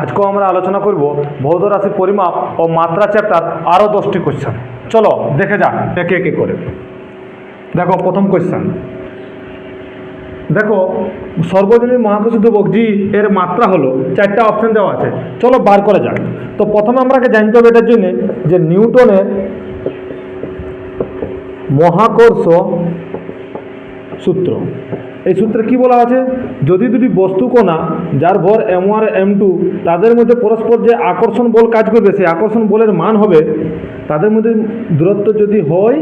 আজকেও আমরা আলোচনা করব ভৌত রাশির পরিমাপ ও মাত্রা চ্যাপ্টার আরও দশটি কোশ্চেন চলো, দেখে যাক একে একে করে। দেখো, প্রথম কোশ্চেন দেখো, সর্বজনীন মহাকর্ষ ধ্রুবক জি এর মাত্রা হলো চারটা অপশন দেওয়া আছে। চলো, বার করে যাক। তো প্রথমে আমরাকে জানতে হবে এটার জন্য যে নিউটনের মহাকর্ষ সূত্র। এই সূত্রে কি বলা আছে? যদি দুটি বস্তু কণা, যার ভর এম ওয়ান এম টু তাদের মধ্যে পরস্পর যে আকর্ষণ বল কাজ করবে, সেই আকর্ষণ বলের মান হবে, তাদের মধ্যে দূরত্ব যদি হয়,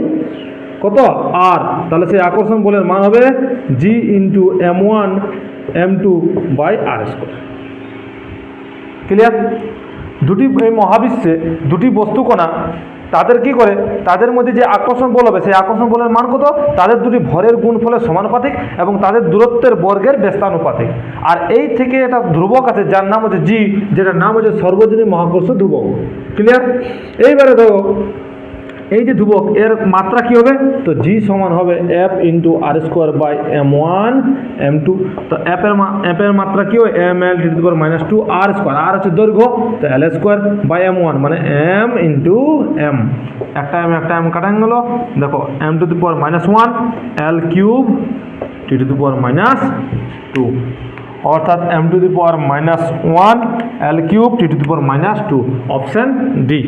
কত? আর তাহলে সেই আকর্ষণ বলের মান হবে G into M one M two by R square clear দুটি, এই মহাবিশ্বে দুটি বস্তু কণা তাদের কি করে? তাদের মধ্যে যে আকর্ষণ বল হবে, সেই আকর্ষণ বলের মান কত? তাদের দুটি ভরের গুণ ফলে সমানুপাতিক এবং তাদের দূরত্বের বর্গের ব্যস্তানুপাতিক আর এই থেকে এটা ধ্রুবক আছে, যার নাম হচ্ছে জি, যেটার নাম হচ্ছে সর্বজনীন মহাকর্ষ ধ্রুবক। ক্লিয়ার এইবারে দেখো এই যে ধ্রুবক, এর মাত্রা কি হবে? তো জি সমান হবে F into R square by M one M two তো মা এফ মাত্রা কি হবে M L T power minus two R square R হচ্ছে দৈর্ঘ্য, তো L square by M one মানে এম ইন্টু এম একটা এম একটা এম কাটান গেল। দেখো M to the power minus one L cube T to the power minus two অর্থাৎ M to the power minus one L cube T to the power minus two option D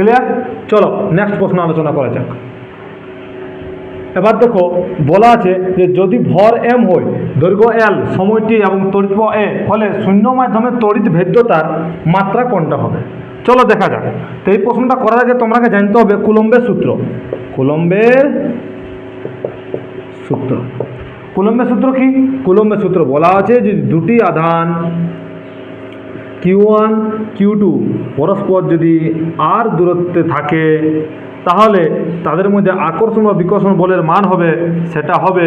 clear চলো next প্রশ্ন আলোচনা করা যাক। এবার দেখো, বলা আছে যে যদি ভর এম হয়, দৈর্ঘ্য এল সময়টি এবং তড়িৎ এ ফলে শূন্য মাধ্যমে তড়িৎ ভেদ্যতার মাত্রা কোনটা হবে? চলো দেখা যাক। তো এই প্রশ্নটা করার আগে তোমরাকে জানতে হবে কুলম্বের সূত্র। কুলম্বের সূত্র। কুলম্বের সূত্র কি? কুলম্বের সূত্র বলা আছে যে দুটি আধান কিউ ওয়ান কিউ টু পরস্পর যদি আর দূরত্বে থাকে, তাহলে তাদের মধ্যে আকর্ষণ বা বিকর্ষণ বলের মান হবে, সেটা হবে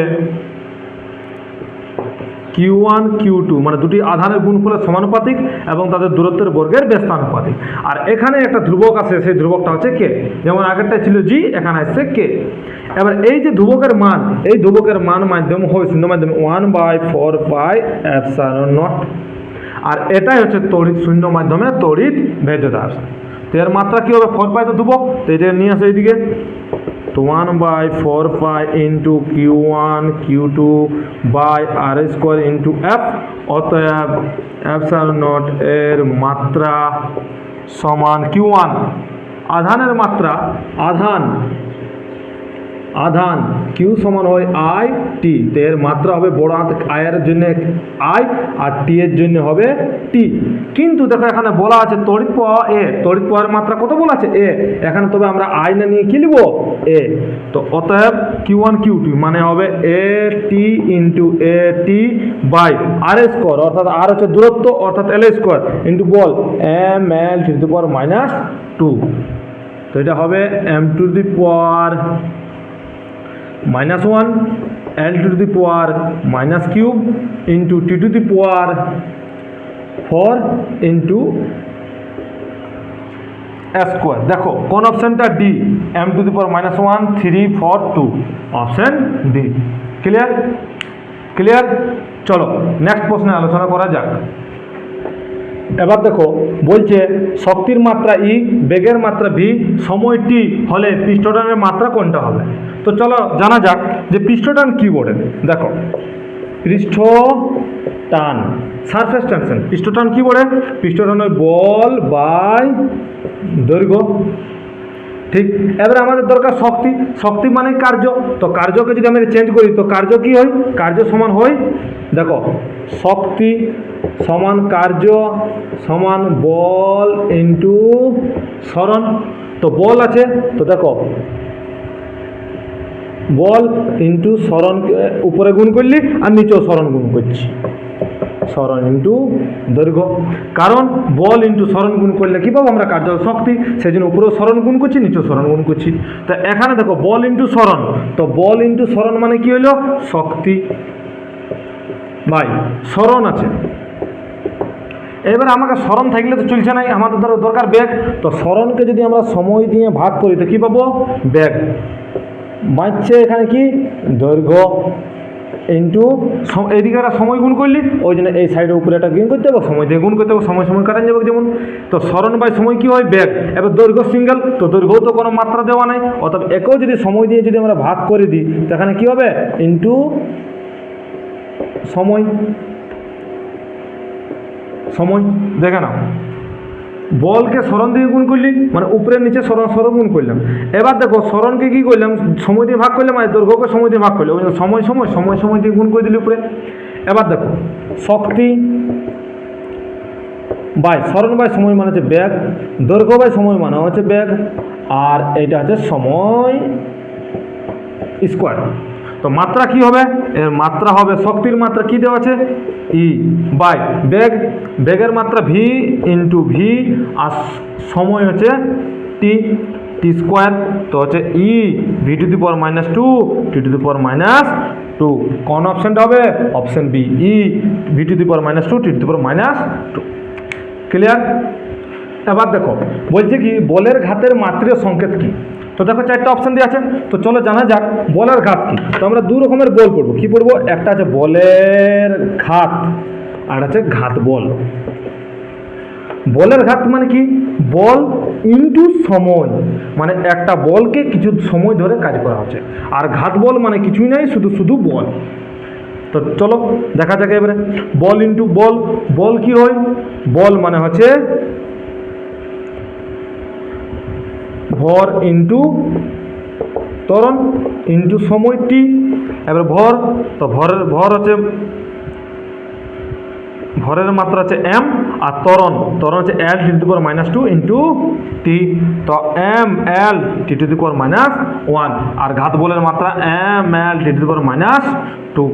কিউ ওয়ান কিউ টু মানে দুটি আধানের গুণফলের সমানুপাতিক এবং তাদের দূরত্বের বর্গের ব্যস্তানুপাতিক আর এখানে একটা ধ্রুবক আছে, সেই ধ্রুবকটা হচ্ছে কে যেমন আগেরটা ছিল জি এখানে আসছে কে এবার এই যে ধ্রুবকের মান, এই ধ্রুবকের মান মাধ্যম হয়, শূন্য মাধ্যমে one by four by epsilon nought আর এটাই হচ্ছে তড়িৎ শূন্য মাধ্যমে তড়িৎ ভেদ্যতা তো এর মাত্রা কী হবে? ফোর পাই তো ধ্রুবক তো এটা নিয়ে আসে এইদিকে। তো one by four pi into Q one Q two by R square into F অতএব এফসার নট এর মাত্রা সমান কিউ ওয়ান আধানের মাত্রা আধান আধান কিউ সমান হয় আই টি তো এর মাত্রা হবে বড় হাত আয়ের জন্য আই আর টি এর জন্য হবে টি কিন্তু দেখো এখানে বলা আছে তড়িৎ প্রবাহ এ তড়িৎ প্রবাহের মাত্রা কত বলা আছে এ এখানে তবে আমরা আই না নিয়ে কি লিখব? এ তো অতএব কিউ ওয়ান কিউ টু মানে হবে A T into A T by R square অর্থাৎ আর হচ্ছে দূরত্ব, অর্থাৎ L square into ball M L to the power minus two তো এটা হবে M to the power minus 1 L to the power minus cube into T to the power 4 into square দেখো, কোন অপশনটা D? M to the power minus one, three, four, two. Option D. Clear? Clear? চলো, next প্রশ্নে আলোচনা করা যাক। এবার দেখো, বলছে শক্তির মাত্রা ই, বেগের মাত্রা ভি, সময় টি হলে পৃষ্ঠটানের মাত্রা কোনটা হবে? তো চলো জানা যাক যে পৃষ্ঠটান কি বলে? দেখো। পৃষ্ঠ টান সারফেস টেনশন পৃষ্ঠটান কি বলে? পৃষ্ঠটান ওই বল বাই দৈর্ঘ্য। ঠিক, এবারে আমাদের দরকার শক্তি। শক্তি মানে কার্য। তো কার্যকে যদি আমরা চেঞ্জ করি, তো কার্য কি হয়? কার্য সমান হয়, দেখো, শক্তি সমান কার্য সমান বল ইন্টু স্মরণ তো বল আছে, তো দেখো বল ইন্টু স্মরণ উপরে গুণ করলি আর নিচেও স্মরণ গুণ করছি। স্মরণ ইন্টু দৈর্ঘ্য। কারণ বল ইন্টু স্মরণ গুণ করলে কী পাবো আমরা? কার্য শক্তি। সেই জন্য উপরেও স্মরণ গুণ করছি, নিচেও স্মরণ গুণ করছি। তা এখানে দেখো, বল ইন্টু স্মরণ। তো বল ইন্টু স্মরণ মানে কি হলো? শক্তি। ভাই, স্মরণ আছে। এবার আমাকে স্মরণ থাকলে তো চলছে নাই আমাদের ধরো দরকার ব্যাগ। তো স্মরণকে যদি আমরা সময় দিয়ে ভাগ করি, তো কী পাবো? ব্যাগ। বাঁচছে এখানে কি? দৈর্ঘ্য ইন্টু এইদিকে একটা সময় গুণ করলি, ওই জন্য এই সাইডের উপরে একটা গুণ করতে হবে, সময় দিয়ে গুণ করতে হবে, সময় সময় কাটান যাবে যেমন। তো স্মরণ বাই সময় কি হয়? ব্যাগ। এবার দৈর্ঘ্য সিঙ্গেল তো দৈর্ঘ্যও তো কোনো মাত্রা দেওয়া নাই। অর্থাৎ একেও যদি সময় দিয়ে যদি আমরা ভাগ করে দিই তাহলে কি হবে? ইন্টু সময়। সময়, দেখে নাও। বলকে স্মরণ দিয়ে গুণ করলি মানে উপরের নিচে স্মরণ স্মরণ গুণ করলাম। এবার দেখো, স্মরণকে কি করলাম? সময় দিয়ে ভাগ করলাম আর দৈর্ঘ্যকে সময় দিয়ে ভাগ করলাম। সময় সময় সময় সময় দিয়ে গুণ করে দিলি উপরে। এবার দেখো, শক্তি বাই স্মরণ বাই সময় মানে হচ্ছে ব্যাগ দৈর্ঘ্য বাই সময় মানে হচ্ছে ব্যাগ আর এটা হচ্ছে সময় স্কোয়ার তো মাত্রা কি হবে? এর মাত্রা হবে, শক্তির মাত্রা কি দেওয়া আছে? ই বাই বেগ। বেগের মাত্রা ভি ইন্টু ভি আর সময় হচ্ছে টি টি স্কোয়ার তো হচ্ছে E V to the power minus two T to the power minus two কোন অপশানটা হবে? Option B E V to the power minus two T to the power minus two clear এবার দেখো, বলছে কি, বলের ঘাতের মাত্রীয় সংকেত কি? তো দেখো চারটা অপশন দিয়ে আছে। তো চলো জানা যাক বলের ঘাত কি। তো আমরা দু রকমের বল পড়ব। কি পড়ব? একটা আছে বলের ঘাত, আর আছে ঘাত বল। বলের ঘাত মানে কি? বল ইনটু সময়। মানে একটা বলকে কিছু সময় ধরে কাজ করা হচ্ছে। আর ঘাত বল মানে কিছুই নাই, শুধু শুধু বল। তো চলো দেখা যাক এবারে। বল ইনটু বল। বল কি হয়? বল মানে হচ্ছে ভর ইন্টু ত্বরণ ইন্টু সময় টি এবার ভর, তো ভরের, ভর হচ্ছে, ভরের মাত্রা হচ্ছে এম আর ত্বরণ ত্বরণ হচ্ছে L T to power minus two into T তো M L T to power minus one আর ঘাত বলের মাত্রা M L T to power minus two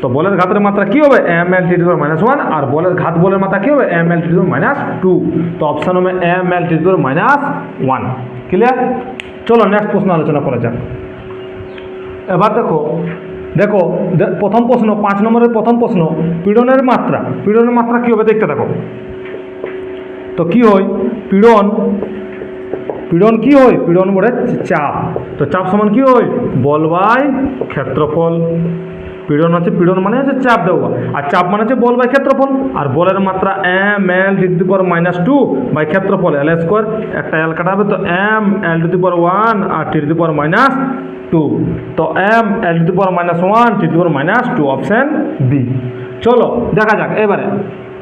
তো বলের ঘাতের মাত্রা কি হবে? M L T to power minus one আর বলের ঘাত বলের মাত্রা কি হবে? M L T to minus two তো অপশান হবে M L T to power minus one clear চলো নেক্সট প্রশ্ন আলোচনা করা যাক। এবার দেখো দেখো প্রথম প্রশ্ন, পাঁচ নম্বরের প্রথম প্রশ্ন, পীড়নের মাত্রা। পীড়নের মাত্রা কী হবে দেখতে দেখো তো কি হয়? পীড়ন পীড়ন কি হয়? পীড়ন বলে চাপ তো চাপ সমান কি হয়? বল বাই ক্ষেত্রফল। পীড়ন হচ্ছে পীড়ন মানে হচ্ছে চাপ দেওয়া। আর চাপ মানে হচ্ছে বল বাই ক্ষেত্রফল। আর বলের মাত্রা M L D to power minus two by ক্ষেত্রফল এল স্কোয়ার একটা এল কাটাবে তো M L to power one R T to power minus two তো M L to power minus one T to power minus two option B চলো, দেখা যাক, এবারে,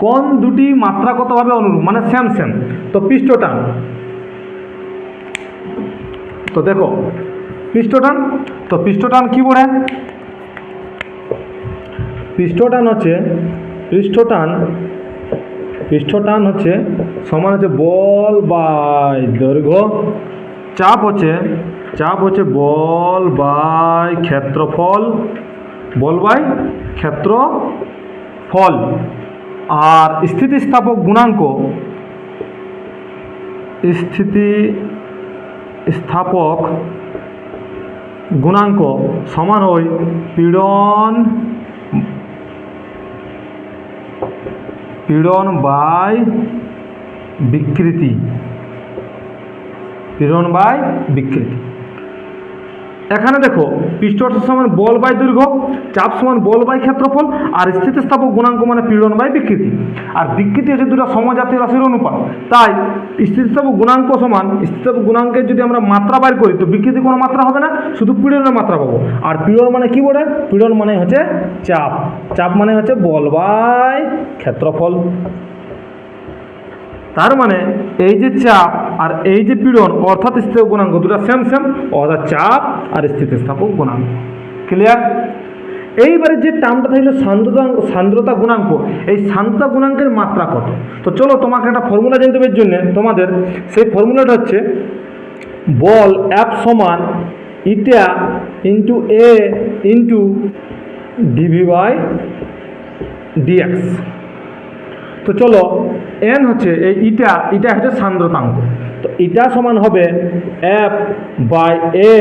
কোন দুটি মাত্রা কতভাবে অনুরূপ? মানে সেম সেম তো পৃষ্ঠটান তো দেখো পৃষ্ঠটান তো পৃষ্ঠটান কি বলে পৃষ্ঠটান হচ্ছে, পৃষ্ঠটান পৃষ্ঠটান হচ্ছে সমান হচ্ছে বল বাই দৈর্ঘ্য। চাপ হচ্ছে চাপ হচ্ছে বল বাই ক্ষেত্রফল, বল বাই ক্ষেত্রফল। আর স্থিতিস্থাপক গুণাঙ্ক স্থিতি স্থাপক গুণাঙ্ক সমান হয় পীড়ন পীড়ন বাই বিকৃতি। পীড়ন বাই বিকৃতি। এখানে দেখো পৃষ্ঠট সমান বল বাই দৈর্ঘ্য, চাপ সমান বল বাই ক্ষেত্রফল, আর স্থিতিস্থাপক গুণাঙ্ক মানে পীড়ন বাই বিকৃতি। আর বিকৃতি হচ্ছে দুটো সমজাতীয় রাশির অনুপাত। তাই স্থিতিস্থাপক গুণাঙ্ক সমান স্থিতিস্থাপক গুণাঙ্কের যদি আমরা মাত্রা বাইর করি, তো বিকৃতি কোনো মাত্রা হবে না, শুধু পীড়নের মাত্রা পাবো। আর পীড়ন মানে কি বলে? পীড়ন মানে হচ্ছে চাপ। চাপ মানে হচ্ছে বল বাই ক্ষেত্রফল। তার মানে এই যে চাপ আর এই যে পীড়ন, অর্থাৎ স্থিতিস্থাপক গুণাঙ্ক দুটো সেম সেম অর্থাৎ চাপ আর স্থিতিস্থাপক গুণাঙ্ক ক্লিয়ার এইবারে যে টার্মটা থাকল সান্দ্রতা সান্দ্রতা গুণাঙ্ক, এই সান্দ্রতা গুণাঙ্কের মাত্রা কত? তো চলো তোমাকে একটা ফর্মুলা জানতে হবে জন্য, তোমাদের। সেই ফর্মুলাটা হচ্ছে বল অ্যাপ সমান eta into A into DV by DX তো চলো এন হচ্ছে এই ইটা ইটা হচ্ছে সান্দ্রতাঙ্ক। তো ইটা সমান হবে F by A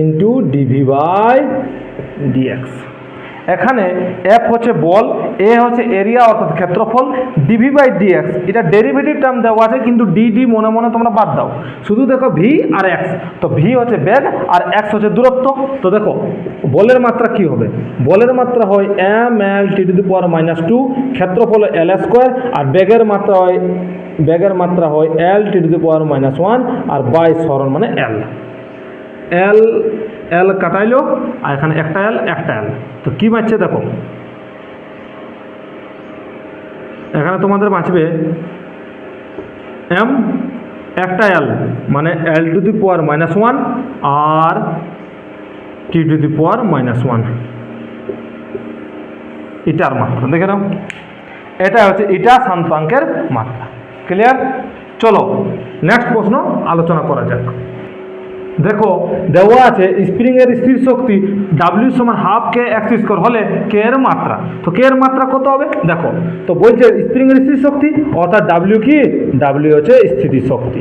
into DV by DX এখানে এফ হচ্ছে বল এ হচ্ছে এরিয়া অর্থাৎ ক্ষেত্রফল ডিভি বাই ডিএক্স এটা ডেরিভেটিভ টার্ম দেওয়া আছে, কিন্তু ডি ডি মনে মনে তোমরা বাদ দাও। শুধু দেখো ভি আর এক্স তো ভি হচ্ছে বেগ আর এক্স হচ্ছে দূরত্ব। তো দেখো, বলের মাত্রা কি হবে? বলের মাত্রা হয় M L T to the power minus two ক্ষেত্রফল এল স্কোয়ার আর বেগের মাত্রা হয় বেগের মাত্রা হয় L T to the power minus one R by সরণ মানে এল এল এল কাটাইলো, আর এখানে একটা এল একটা এল তো কি বাঁচছে দেখো? এখানে তোমাদের বাঁচবে এম একটা এল মানে L to the power minus one R T to the power minus one ইটার মাত্রা, দেখে নাও। এটা হচ্ছে ইটা শান্তাঙ্কের মাত্রা। ক্লিয়ার চলো নেক্সট প্রশ্ন আলোচনা করা যাক। দেখো, দেওয়া আছে স্প্রিং এর স্থির শক্তি ডাব্লিউ সমান হাফ কে এক্স স্কোয়ার হলে কে এর মাত্রা। তো কে এর মাত্রা কত হবে? দেখো, তো বলছে স্প্রিং এর স্থির শক্তি, অর্থাৎ ডাব্লিউ কি? ডাব্লিউ হচ্ছে স্থিতি শক্তি।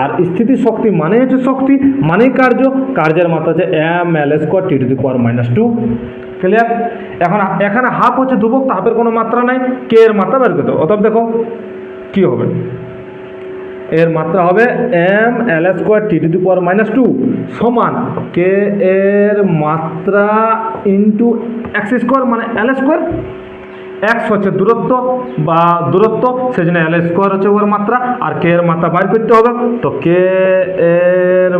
আর স্থিতি শক্তি মানে হচ্ছে শক্তি, মানেই কার্য। কার্যের মাত্রা হচ্ছে M L square T to the power minus two clear এখন এখানে হাফ হচ্ছে ধ্রুবক, তো হাফের কোনো মাত্রা নাই। কে এর মাত্রা বের করতে অতএব দেখো, কি হবে? এর মাত্রা হবে M L square T to the power minus two সমান কে এর মাত্রা ইন্টু এক্স স্কোয়ার মানে এল স্কোয়ার এক্স হচ্ছে দূরত্ব বা দূরত্ব সেই জন্য এল স্কোয়ার হচ্ছে ওর মাত্রা, আর কে এর মাত্রা বাইর করতে হবে। তো কে এর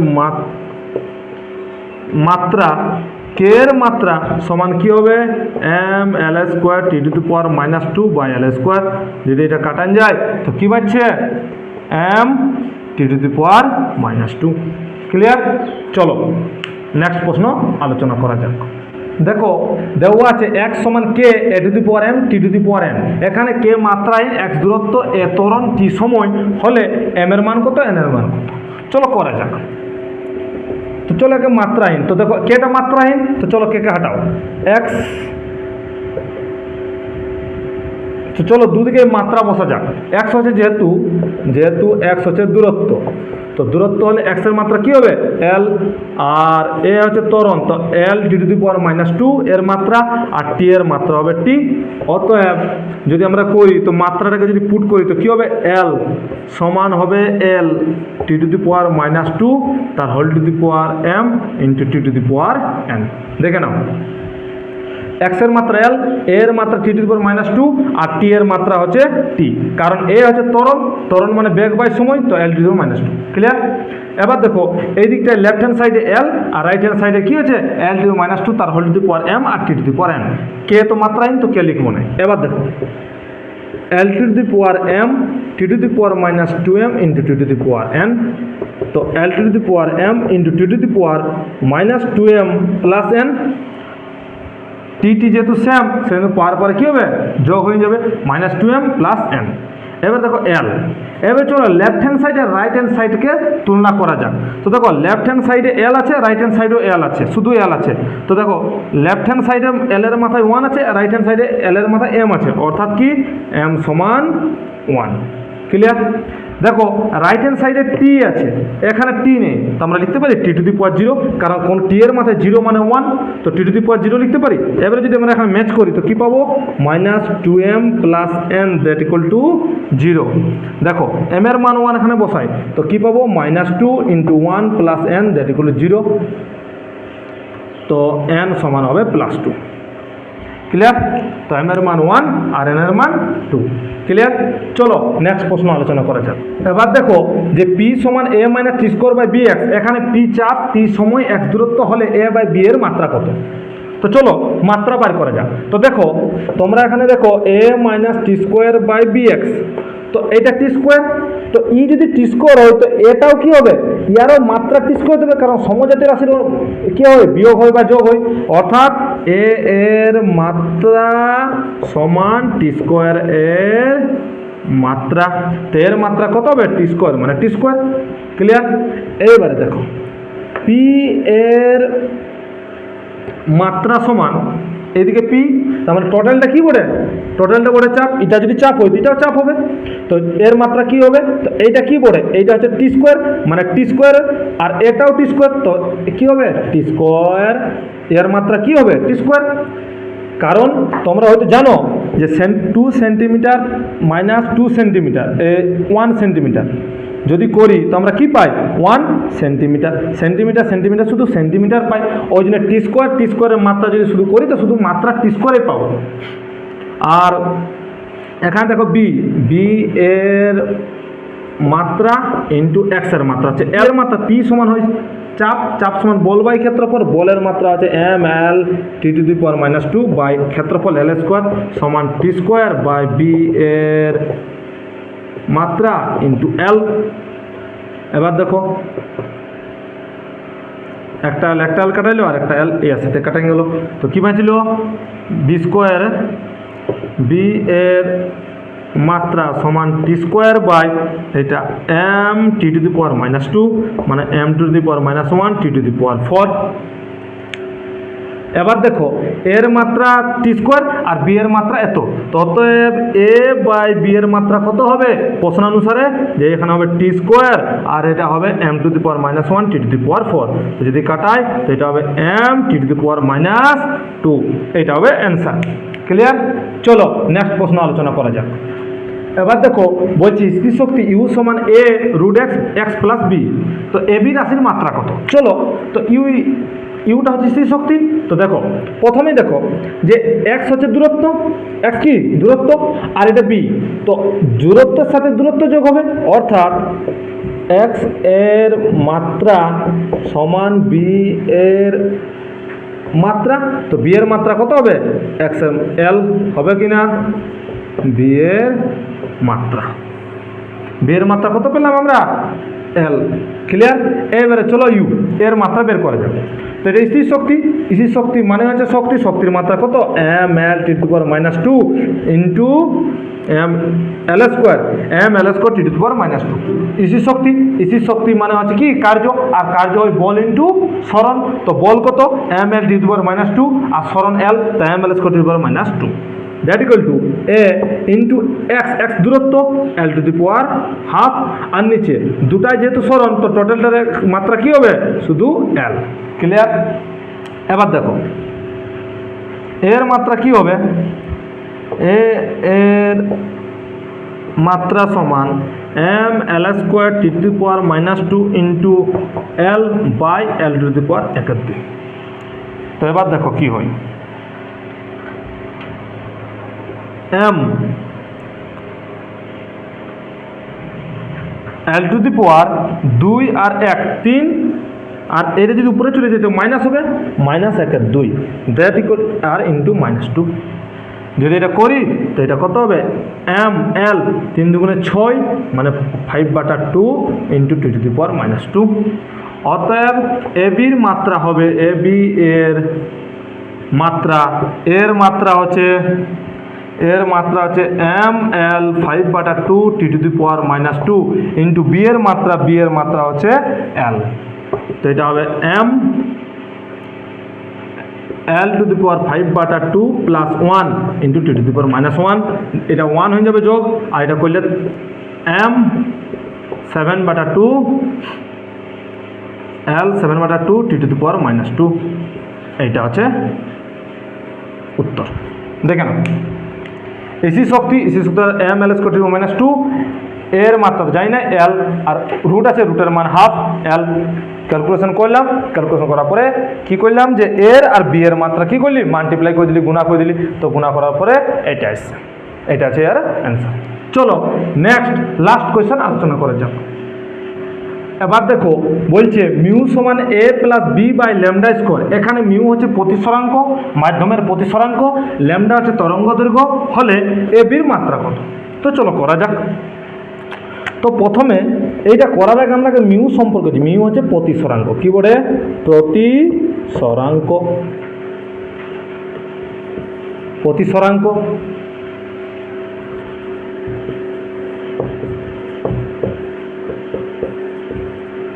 মাত্রা কে এর মাত্রা সমান কি হবে? M L square T to power minus two by L square যদি এটা কাটান যায়, তো কি পাচ্ছে M T to the power minus two clear চলো নেক্সট প্রশ্ন আলোচনা করা যাক। দেখো, দেওয়া আছে এক্স সমান K A to the power M T to the power N এখানে কে মাত্রায় এক্স দূরত্ব এ ত্বরণ টি সময়, হলে এম এর মান কত এন এর মান কত? চলো করা যাক। তো চলো একে মাত্রাহীন। তো দেখো কেটা মাত্রাহীন, তো চলো কে কে হাঁটাও। এক্স তো চলো দুদিকে মাত্রা বসা যাক। এক্স হচ্ছে যেহেতু যেহেতু এক্স হচ্ছে দূরত্ব। তো দূরত্ব হলে এক্সের মাত্রা কী হবে? এল আর এ হচ্ছে ত্বরণ। তো L T to the power minus two এর মাত্রা আর টি এর মাত্রা হবে টি অতএব যদি আমরা করি, তো মাত্রাটাকে যদি পুট করি, তো কী হবে? এল সমান হবে L T to the power minus two তার whole to the power M into T to the power N দেখে নাও। এক্সের মাত্রা এল এর মাত্রা T to power minus two R T এর মাত্রা হচ্ছে টি কারণ এ হচ্ছে ত্বরণ ত্বরণ মানে বেগ বাই সময় তো L T minus two clear এবার দেখো এই দিকটায় লেফট হ্যান্ড সাইডে এল আর রাইট হ্যান্ড সাইডে কি হচ্ছে এল টু মাইনাস টু তার whole to power M R T to power N K তো মাত্রাহীন তো কে লিখব না এবার দেখো L to the power M T to the power minus two M into T to the power N তো L to the power M into T to the power minus two M plus N TT যেহেতু same সেহেতু power পরে কী হবে? যোগ হয়ে যাবে minus two M plus N এবার দেখো এল এবার চলো লেফট হ্যান্ড সাইড আর রাইট হ্যান্ড সাইডকে তুলনা করা যাক। তো দেখো লেফট হ্যান্ড সাইডে এল আছে রাইট হ্যান্ড সাইডেও এল আছে, শুধু এল আছে। তো দেখো লেফট হ্যান্ড সাইডে এল এর মাথায় ওয়ান আছে রাইট হ্যান্ড সাইডে এল এর মাথায় এম আছে। অর্থাৎ কি? এম সমান ওয়ান ক্লিয়ার দেখো রাইট হ্যান্ড সাইডে টি আছে, এখানে টি নেই। তো আমরা লিখতে পারি টি টু দি পাওয়ার জিরো কারণ কোন টি এর মাথায় জিরো মানে ওয়ান তো টি টু দি পাওয়ার জিরো লিখতে পারি। এবারে যদি আমরা এখানে ম্যাচ করি, তো কী পাবো? Minus two M plus N that equal to zero দেখো এম এর মান ওয়ান এখানে বসাই, তো কী পাবো? Minus two into one plus N that equal zero তো এন সমান হবে প্লাস টু ক্লিয়ার তো এম এর মান ওয়ান আর এন এর মান টু ক্লিয়ার চলো নেক্সট প্রশ্ন আলোচনা করা যাক। এবার দেখো যে পি সমান A minus T square by B X এখানে পি চাপ টি সময় এক্স দূরত্ব হলে এ বাই বি এর মাত্রা কত? তো চলো, মাত্রা বার করা যাক। তো দেখো, তোমরা এখানে দেখো A minus T square by B X তো এটা টি স্কোয়ার তো ই যদি টি স্কোয়ার হয়, তো এটাও কি হবে? ইয়ারও মাত্রা টি স্কোয়ার দেবে, কারণ সমজাতীয় রাশির কি হয় বিয়োগ হয় বা যোগ হয়। অর্থাৎ এ এর মাত্রা সমান টি স্কোয়ার এর মাত্রা। তো এর মাত্রা কত হবে? টি স্কোয়ার মানে টি স্কোয়ার ক্লিয়ার এইবারে দেখো পি এর মাত্রা সমান এইদিকে পি তার মানে টোটালটা কি বলে টোটালটা বলে চাপ, এটা যদি চাপ হয় এটাও চাপ হবে। তো এর মাত্রা কি হবে? তো এইটা কি বলে এইটা হচ্ছে টি স্কোয়ার মানে টি স্কোয়ার আর এটাও টি স্কোয়ার তো কি হবে? টি স্কোয়ার এর মাত্রা কি হবে? টি স্কোয়ার কারণ তোমরা হয়তো জানো যে two centimetre minus two centimetre one centimetre যদি করি, তো আমরা কি পাই? ওয়ান সেন্টিমিটার সেন্টিমিটার সেন্টিমিটার শুধু সেন্টিমিটার পাই। ওই জন্য টি স্কোয়ার টি স্কোয়ারের মাত্রা যদি শুধু করি, তো শুধু মাত্রা টি স্কোয়ারে পাবো। আর এখানে দেখো বি বি এর মাত্রা ইন্টু এক্সের মাত্রা আছে এর মাত্রা পি সমান হয় চাপ। চাপ সমান বল বাই ক্ষেত্রফল। বলের মাত্রা আছে M L T to the power minus two by ক্ষেত্রফল এল স্কোয়ার সমান টি স্কোয়ার বাই বি এর মাত্রা ইন্টু এল এবার দেখো, একটা এল একটা এল কাটাইলো আর একটা এল এ আছে কাটাই গেল। তো কী বাঁচলো? বি স্কোয়ার বি এর মাত্রা সমান টি স্কোয়ার বাই এটা M T to the power minus two মানে M to the power minus one T to the power four এবার দেখো, এর মাত্রা টি স্কোয়ার আর বি এর মাত্রা এত। তো অতএব এ বাই বি এর মাত্রা কত হবে? প্রশ্ন অনুসারে যে এখানে হবে টি স্কোয়ার আর এটা হবে M to the power minus one T to the power four যদি কাটাই, তো এটা হবে M T to the power minus two এটা হবে অ্যান্সার ক্লিয়ার চলো নেক্সট প্রশ্ন আলোচনা করা যাক। এবার দেখো, বলছি স্থির শক্তি ইউ সমান A root X X plus B তো এ বি রাশির মাত্রা কত? চলো, তো ইউ ইউটা হচ্ছে স্থির শক্তি। তো দেখো, প্রথমেই দেখো যে এক্স হচ্ছে দূরত্ব এক্স কি? দূরত্ব, আর এটা বি তো দূরত্বের সাথে দূরত্ব যোগ হবে, অর্থাৎ এক্সের মাত্রা সমান বি এর মাত্রা। তো বি এর মাত্রা কত হবে? এক্স এল হবে কি না বি এর মাত্রা। বি এর মাত্রা কত পেলাম আমরা? এল ক্লিয়ার এবারে চলো ইউ এর মাত্রা বের করা যাবে তো এটা স্থির শক্তি স্থির শক্তি মানে হচ্ছে শক্তি, শক্তির মাত্রা কত? M L T to power minus two into M L square M L square T to power minus two স্থির শক্তি স্থির শক্তি মানে হচ্ছে কি? কার্য, আর কার্য হয় বল ইন্টু সরণ। তো বল কত? M L T to power minus two আর সরণ এল তো M L square T to power minus two that equal to A into X X দূরত্ব L to the power half আর নিচে দুটাই যেহেতু সরণ, তো টোটালটার মাত্রা কী হবে? শুধু এল ক্লিয়ার এবার দেখো। এর মাত্রা কি হবে? এ এর মাত্রা সমান M L square T to the power minus two into L by L to the power দুই তো এবার দেখো কি হয়। M. L to the power দুই আর এক, তিন। আর এটা যদি উপরে চলে যেত মাইনাস হবে? মাইনাস একের দুই। দ্যাট ইকুয়াল আর ইন্টু মাইনাস টু যদি এটা করি, তো এটা কত হবে? এম এল তিন দুগুণে ছয় মানে five Bata two into two to the power minus two অতএব এ বির মাত্রা হবে এ বি এর মাত্রা। এর মাত্রা হচ্ছে এর মাত্রা হচ্ছে M L five Bata two T to the power minus two into B এর মাত্রা বি এর মাত্রা হচ্ছে এল তো এটা হবে M L to the power five Bata two plus one into two to the power minus one এটা one হয়ে যাবে যোগ, আর এটা করলে এম সেভেন বাটা two L seven Bata two T to the power minus two এইটা হচ্ছে উত্তর। দেখে নাও। এসি শক্তি এসি শক্তি M L square minus two এর মাত্রা যাই না এল আর রুট আছে রুটের মান হাফ এল ক্যালকুলেশন করলাম ক্যালকুলেশন করার পরে কি করলাম যে এর আর বি এর মাত্রা কি করলি? মাল্টিপ্লাই করে দিলি, গুণা করে দিলি, তো গুণা করার পরে এটা আসছে। এটা আছে এর অ্যান্সার চলো নেক্সট লাস্ট কোয়েশ্চেন আলোচনা করা যাক এবার দেখো, বলছে মিউ সমান A plus B by lambda square এখানে মিউ হচ্ছে প্রতিসরাঙ্ক, মাধ্যমের প্রতিসরাঙ্ক ল্যামডা হচ্ছে তরঙ্গ দৈর্ঘ্য, হলে এ বির মাত্রা কত? তো চলো করা যাক। তো প্রথমে এইটা করার আগে আমরা মিউ সম্পর্কে। মিউ হচ্ছে প্রতিসরাঙ্ক। কি বলে প্রতিসরাঙ্ক। প্রতিসরাঙ্ক।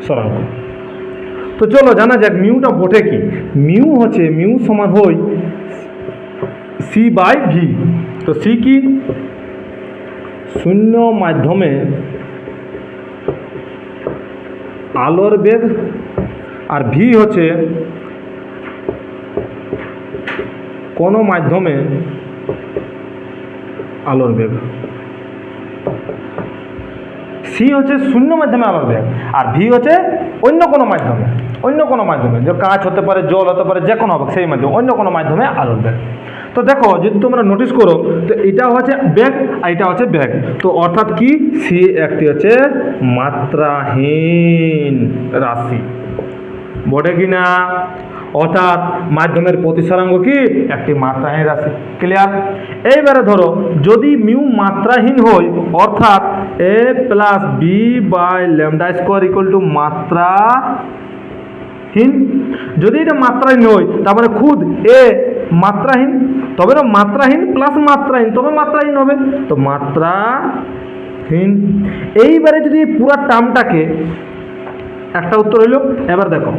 সরাঙ্ক তো চলো, জানা যাক মিউটা বটে কি? মিউ হচ্ছে, মিউ সমান হই সি বাই ভি। তো সি কি? শূন্য মাধ্যমে আলোর বেগ, আর ভি হচ্ছে কোনো মাধ্যমে আলোর বেগ। সি হচ্ছে শূন্য মাধ্যমে আলোর বেগ, আর ভি হচ্ছে অন্য কোনো মাধ্যমে, অন্য কোনো মাধ্যমে। যে কাঁচ হতে পারে, জল হতে পারে যে কোনো হবে সেই মাধ্যমে, অন্য কোনো মাধ্যমে আলোর বেগ। তো দেখো, যদি তোমরা নোটিস করো, তো এটা হচ্ছে ব্যাগ আর এটা হচ্ছে ব্যাগ তো অর্থাৎ কি? সি একটি হচ্ছে মাত্রাহীন রাশি। বটে কি না অর্থাৎ মাধ্যমের প্রতিসরাঙ্গ কি? একটি মাত্রাহীন রাশি। ক্লিয়ার এইবারে ধরো, যদি মিউ মাত্রাহীন হয়, অর্থাৎ A plus B by lambda square equal to মাত্রা হীন যদি এটা মাত্রাহীন হয় তারপরে খুদ এ মাত্রাহীন, তবে না মাত্রাহীন প্লাস মাত্রাহীন, তবে মাত্রাহীন হবে। তো মাত্রাহীন। এইবারে যদি পুরা টার্মটাকে একটা উত্তর হইল, এবার দেখো।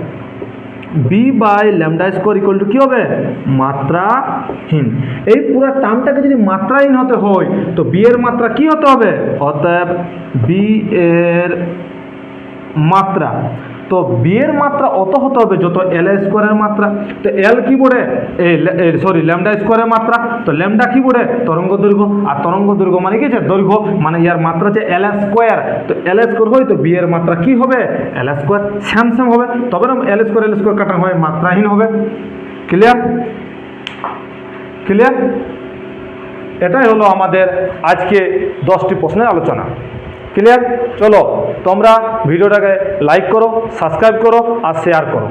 B by lambda square equal to কী হবে? মাত্রাহীন। এই পুরো টার্মটাকে যদি মাত্রাহীন হতে হয়, তো বি এর মাত্রা কি হতে হবে? অতএব বি এর মাত্রা। তো বি এর মাত্রা অত হতে হবে যত এল স্কোয়ারের মাত্রা। তো এল কি বলে সরি ল্যামডা স্কোয়ারের মাত্রা, তো ল্যামডা কি বলে তরঙ্গ দৈর্ঘ্য, আর তরঙ্গ দৈর্ঘ্য মানে কি আছে দৈর্ঘ্য? মানে ইয়ার মাত্রা হচ্ছে এল স্কোয়ার তো এল স্কোয়ার হয় তো বি এর মাত্রা কি হবে? এল স্কোয়ার স্যাম স্যাম হবে। তবে না এল স্কোয়ার এল স্কোয়ার কাটা হয় মাত্রাহীন হবে। ক্লিয়ার ক্লিয়ার এটাই হলো আমাদের আজকে দশটি প্রশ্নের আলোচনা। ক্লিয়ার চলো তোমরা ভিডিওটাকে লাইক করো সাবস্ক্রাইব করো আর শেয়ার করো।